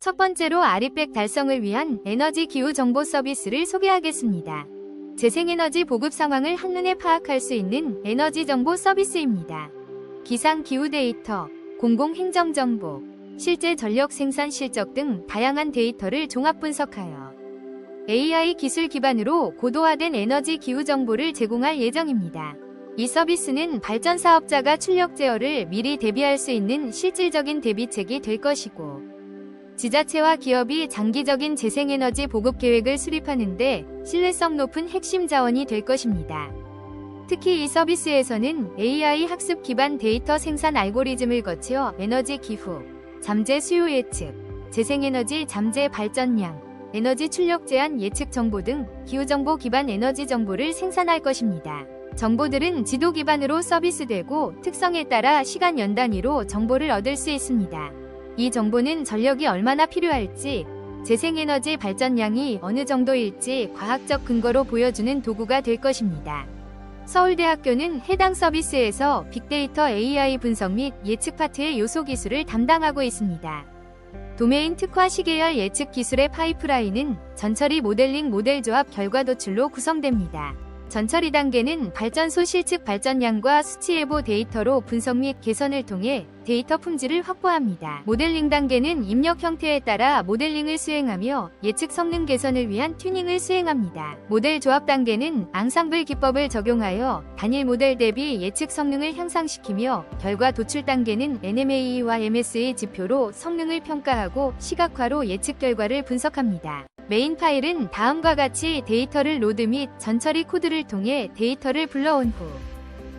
첫 번째로 아리백 달성을 위한 에너지 기후 정보 서비스를 소개하겠습니다. 재생에너지 보급 상황을 한눈에 파악할 수 있는 에너지 정보 서비스입니다. 기상 기후 데이터, 공공 행정 정보, 실제 전력 생산 실적 등 다양한 데이터를 종합 분석하여 AI 기술 기반으로 고도화된 에너지 기후 정보를 제공할 예정입니다. 이 서비스는 발전 사업자가 출력 제어를 미리 대비할 수 있는 실질적인 대비책이 될 것이고 지자체와 기업이 장기적인 재생에너지 보급 계획을 수립하는데 신뢰성 높은 핵심 자원이 될 것입니다. 특히 이 서비스에서는 AI 학습 기반 데이터 생산 알고리즘을 거쳐 에너지 기후, 잠재 수요 예측, 재생에너지 잠재 발전량, 에너지 출력 제한 예측 정보 등 기후정보 기반 에너지 정보를 생산할 것입니다. 정보들은 지도 기반으로 서비스되고 특성에 따라 시간 연 단위로 정보를 얻을 수 있습니다. 이 정보는 전력이 얼마나 필요할지, 재생에너지 발전량이 어느 정도일지 과학적 근거로 보여주는 도구가 될 것입니다. 서울대학교는 해당 서비스에서 빅데이터 AI 분석 및 예측 파트의 요소 기술을 담당하고 있습니다. 도메인 특화 시계열 예측 기술의 파이프라인은 전처리 모델링 모델 조합 결과 도출로 구성됩니다. 전처 리 단계는 발전소 실측 발전량과 수치 예보 데이터로 분석 및 개선을 통해 데이터 품질을 확보합니다. 모델링 단계는 입력 형태에 따라 모델링을 수행하며 예측 성능 개선을 위한 튜닝을 수행합니다. 모델 조합 단계는 앙상블 기법을 적용하여 단일 모델 대비 예측 성능을 향상시키며 결과 도출 단계는 NMAE와 MS의 지표로 성능을 평가하고 시각화로 예측 결과를 분석합니다. 메인 파일은 다음과 같이 데이터를 로드 및 전처리 코드를 통해 데이터를 불러온 후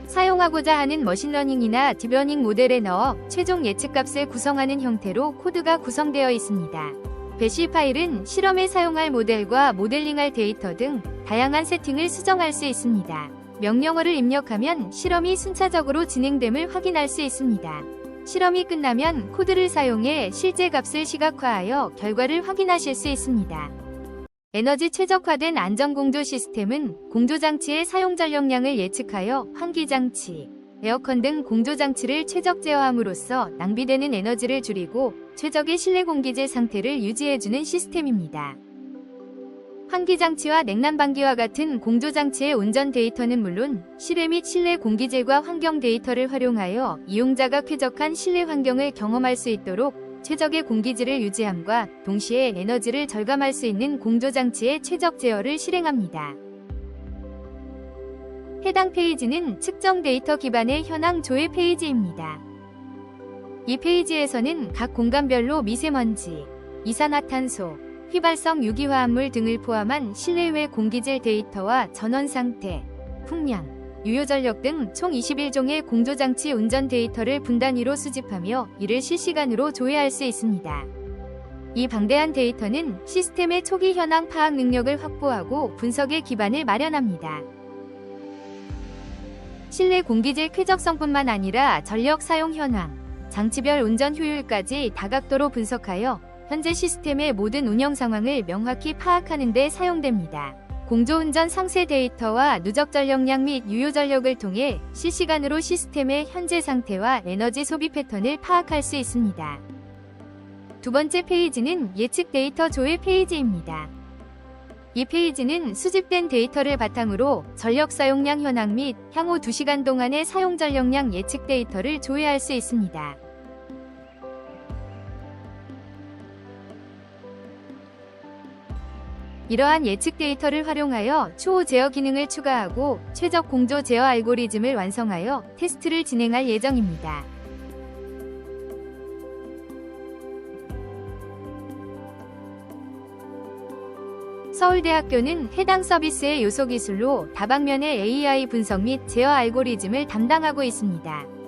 사용하고자 하는 머신러닝이나 딥러닝 모델에 넣어 최종 예측값을 구성하는 형태로 코드가 구성되어 있습니다. 배시 파일은 실험에 사용할 모델과 모델링할 데이터 등 다양한 세팅을 수정할 수 있습니다. 명령어를 입력하면 실험이 순차적으로 진행됨을 확인할 수 있습니다. 실험이 끝나면 코드를 사용해 실제 값을 시각화하여 결과를 확인하실 수 있습니다. 에너지 최적화된 안전공조 시스템은 공조장치의 사용 전력량을 예측하여 환기장치, 에어컨 등 공조장치를 최적 제어함으로써 낭비되는 에너지를 줄이고 최적의 실내 공기질 상태를 유지해주는 시스템입니다. 환기장치와 냉난방기와 같은 공조장치의 운전 데이터는 물론 실외 및 실내 공기질과 환경 데이터를 활용하여 이용자가 쾌적한 실내 환경을 경험할 수 있도록 최적의 공기질을 유지함과 동시에 에너지를 절감할 수 있는 공조장치의 최적 제어를 실행합니다. 해당 페이지는 측정 데이터 기반의 현황 조회 페이지입니다. 이 페이지에서는 각 공간별로 미세먼지, 이산화탄소, 휘발성 유기화합물 등을 포함한 실내외 공기질 데이터와 전원 상태, 풍량, 유효전력 등 총 21종의 공조장치 운전 데이터를 분단위로 수집하며 이를 실시간으로 조회할 수 있습니다. 이 방대한 데이터는 시스템의 초기 현황 파악 능력을 확보하고 분석의 기반을 마련합니다. 실내 공기질 쾌적성뿐만 아니라 전력 사용 현황, 장치별 운전 효율까지 다각도로 분석하여 현재 시스템의 모든 운영 상황을 명확히 파악하는 데 사용됩니다. 공조운전 상세 데이터와 누적 전력량 및 유효 전력을 통해 실시간으로 시스템의 현재 상태와 에너지 소비 패턴을 파악할 수 있습니다. 두 번째 페이지는 예측 데이터 조회 페이지입니다. 이 페이지는 수집된 데이터를 바탕으로 전력 사용량 현황 및 향후 2시간 동안의 사용 전력량 예측 데이터를 조회할 수 있습니다. 이러한 예측 데이터를 활용하여 추후 제어 기능을 추가하고 최적 공조 제어 알고리즘을 완성하여 테스트를 진행할 예정입니다. 서울대학교는 해당 서비스의 요소 기술로 다방면의 AI 분석 및 제어 알고리즘을 담당하고 있습니다.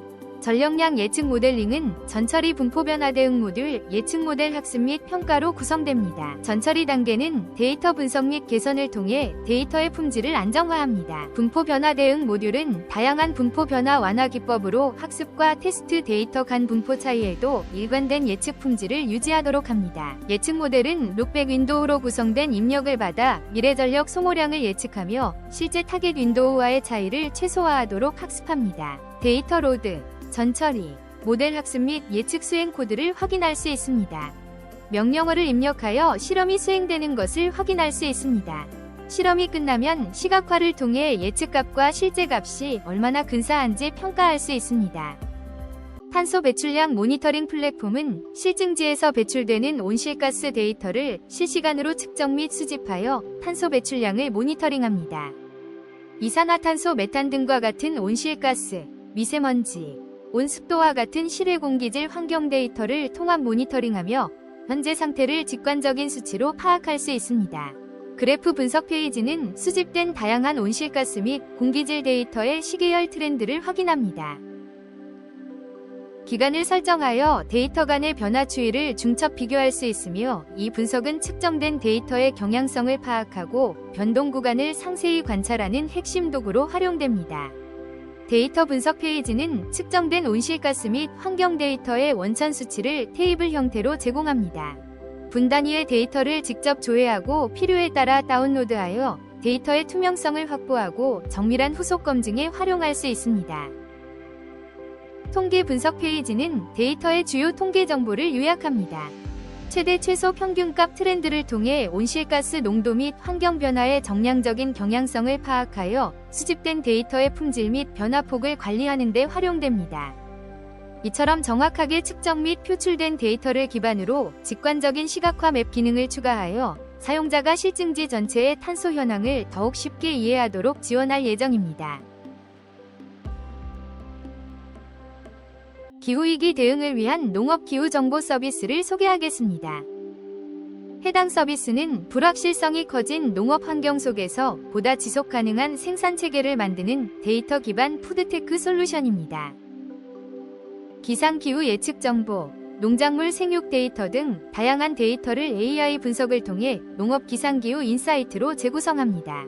전력량 예측 모델링은 전처리 분포 변화 대응 모듈, 예측 모델 학습 및 평가로 구성됩니다. 전처리 단계는 데이터 분석 및 개선을 통해 데이터의 품질을 안정화합니다. 분포 변화 대응 모듈은 다양한 분포 변화 완화 기법으로 학습과 테스트 데이터 간 분포 차이에도 일관된 예측 품질을 유지하도록 합니다. 예측 모델은 룩백 윈도우로 구성된 입력을 받아 미래 전력 소모량을 예측하며 실제 타겟 윈도우와의 차이를 최소화하도록 학습합니다. 데이터 로드 전처리, 모델 학습 및 예측 수행 코드를 확인할 수 있습니다. 명령어를 입력하여 실험이 수행되는 것을 확인할 수 있습니다. 실험이 끝나면 시각화를 통해 예측값과 실제값이 얼마나 근사한지 평가할 수 있습니다. 탄소 배출량 모니터링 플랫폼은 실증지에서 배출되는 온실가스 데이터를 실시간으로 측정 및 수집하여 탄소 배출량을 모니터링합니다. 이산화탄소 메탄 등과 같은 온실가스, 미세먼지, 온습도와 같은 실외 공기질 환경 데이터를 통합 모니터링하며 현재 상태를 직관적인 수치로 파악할 수 있습니다. 그래프 분석 페이지는 수집된 다양한 온실가스 및 공기질 데이터의 시계열 트렌드를 확인합니다. 기간을 설정하여 데이터 간의 변화 추이를 중첩 비교할 수 있으며 이 분석은 측정된 데이터의 경향성을 파악하고 변동 구간을 상세히 관찰하는 핵심 도구로 활용됩니다. 데이터 분석 페이지는 측정된 온실가스 및 환경 데이터의 원천 수치를 테이블 형태로 제공합니다. 분 단위의 데이터를 직접 조회하고 필요에 따라 다운로드하여 데이터의 투명성을 확보하고 정밀한 후속 검증에 활용할 수 있습니다. 통계 분석 페이지는 데이터의 주요 통계 정보를 요약합니다. 최대 최소 평균값 트렌드를 통해 온실가스 농도 및 환경 변화의 정량적인 경향성을 파악하여 수집된 데이터의 품질 및 변화폭을 관리하는 데 활용됩니다. 이처럼 정확하게 측정 및 표출된 데이터를 기반으로 직관적인 시각화 맵 기능을 추가하여 사용자가 실증지 전체의 탄소 현황을 더욱 쉽게 이해하도록 지원할 예정입니다. 기후위기 대응을 위한 농업기후정보 서비스를 소개하겠습니다. 해당 서비스는 불확실성이 커진 농업 환경 속에서 보다 지속 가능한 생산 체계를 만드는 데이터 기반 푸드테크 솔루션입니다. 기상기후 예측 정보, 농작물 생육 데이터 등 다양한 데이터를 AI 분석을 통해 농업 기상기후 인사이트로 재구성합니다.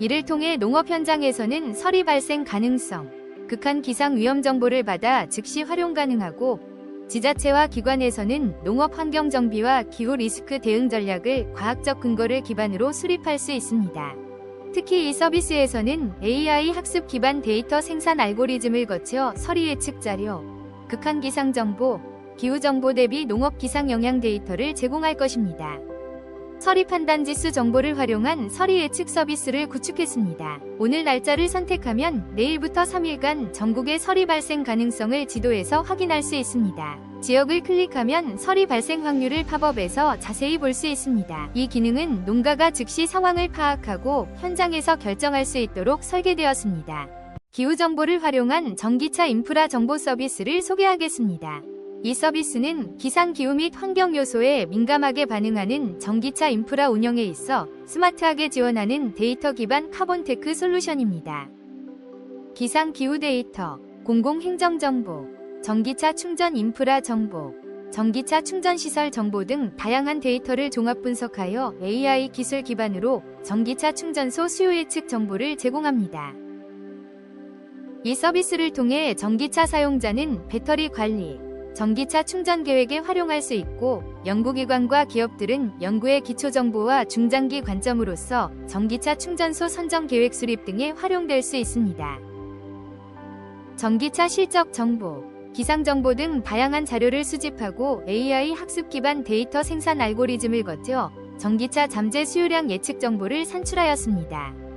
이를 통해 농업 현장에서는 설이 발생 가능성, 극한 기상 위험 정보를 받아 즉시 활용 가능하고 지자체와 기관에서는 농업 환경 정비와 기후 리스크 대응 전략을 과학적 근거를 기반으로 수립할 수 있습니다. 특히 이 서비스에서는 AI 학습 기반 데이터 생산 알고리즘을 거쳐 서리 예측 자료, 극한 기상 정보, 기후 정보 대비 농업 기상 영향 데이터를 제공할 것입니다. 서리 판단 지수 정보를 활용한 서리 예측 서비스를 구축했습니다. 오늘 날짜를 선택하면 내일부터 3일간 전국의 서리 발생 가능성을 지도에서 확인할 수 있습니다. 지역을 클릭하면 서리 발생 확률을 팝업에서 자세히 볼 수 있습니다. 이 기능은 농가가 즉시 상황을 파악하고 현장에서 결정할 수 있도록 설계되었습니다. 기후 정보를 활용한 전기차 인프라 정보 서비스를 소개하겠습니다. 이 서비스는 기상 기후 및 환경 요소에 민감하게 반응하는 전기차 인프라 운영에 있어 스마트하게 지원하는 데이터 기반 카본테크 솔루션입니다. 기상 기후 데이터, 공공 행정 정보, 전기차 충전 인프라 정보, 전기차 충전 시설 정보 등 다양한 데이터를 종합 분석하여 AI 기술 기반으로 전기차 충전소 수요 예측 정보를 제공합니다. 이 서비스를 통해 전기차 사용자는 배터리 관리, 전기차 충전 계획에 활용할 수 있고 연구기관과 기업들은 연구의 기초정보와 중장기 관점으로서 전기차 충전소 선정 계획 수립 등에 활용될 수 있습니다. 전기차 실적 정보, 기상 정보 등 다양한 자료를 수집하고 AI 학습 기반 데이터 생산 알고리즘을 거쳐 전기차 잠재 수요량 예측 정보를 산출하였습니다.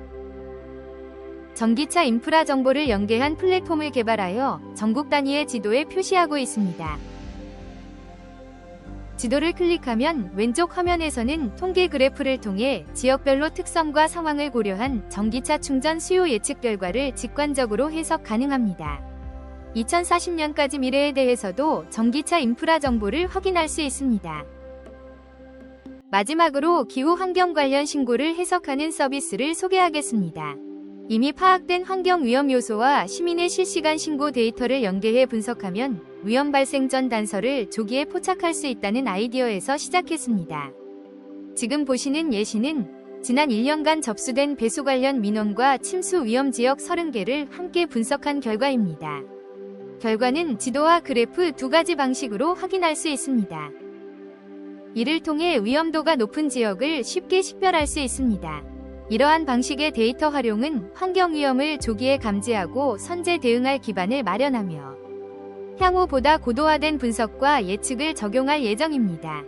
전기차 인프라 정보를 연계한 플랫폼을 개발하여 전국 단위의 지도에 표시하고 있습니다. 지도를 클릭하면 왼쪽 화면에서는 통계 그래프를 통해 지역별로 특성과 상황을 고려한 전기차 충전 수요 예측 결과를 직관적으로 해석 가능합니다. 2040년까지 미래에 대해서도 전기차 인프라 정보를 확인할 수 있습니다. 마지막으로 기후 환경 관련 신고를 해석하는 서비스를 소개하겠습니다. 이미 파악된 환경 위험 요소와 시민의 실시간 신고 데이터를 연계해 분석하면 위험 발생 전 단서를 조기에 포착할 수 있다는 아이디어에서 시작했습니다. 지금 보시는 예시는 지난 1년간 접수된 배수 관련 민원과 침수 위험 지역 30개를 함께 분석한 결과입니다. 결과는 지도와 그래프 두 가지 방식으로 확인할 수 있습니다. 이를 통해 위험도가 높은 지역을 쉽게 식별할 수 있습니다. 이러한 방식의 데이터 활용은 환경 위험을 조기에 감지하고 선제 대응할 기반을 마련하며 향후 보다 고도화된 분석과 예측을 적용할 예정입니다.